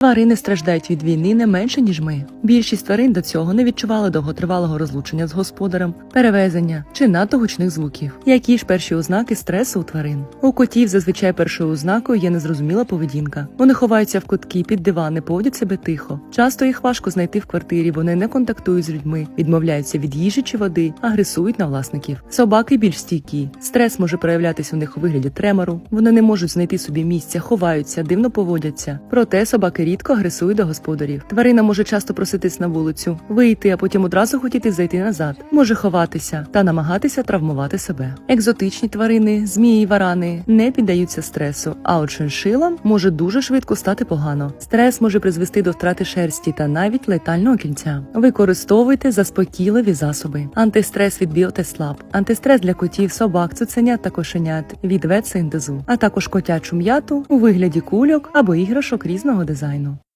Тварини страждають від війни не менше ніж ми. Більшість тварин до цього не відчували довготривалого розлучення з господарем, перевезення чи надто гучних звуків. Які ж перші ознаки стресу у тварин? У котів зазвичай першою ознакою є незрозуміла поведінка. Вони ховаються в кутки під дивани, поводять себе тихо. Часто їх важко знайти в квартирі, вони не контактують з людьми, відмовляються від їжі чи води, агресують на власників. Собаки більш стійкі. Стрес може проявлятися у них у вигляді тремору. Вони не можуть знайти собі місця, ховаються, дивно поводяться. Проте собаки рідко агресують до господарів. Тварина може часто проситись на вулицю, вийти, а потім одразу хотіти зайти назад. Може ховатися та намагатися травмувати себе. Екзотичні тварини, змії, й варани не піддаються стресу, а от шиншилам може дуже швидко стати погано. Стрес може призвести до втрати шерсті та навіть летального кільця. Використовуйте заспокійливі засоби. Антистрес від Біотеслаб, антистрес для котів, собак, цуценят та кошенят від ветсинтезу, а також котячу м'яту у вигляді кульок або іграшок різного дизайну звичайно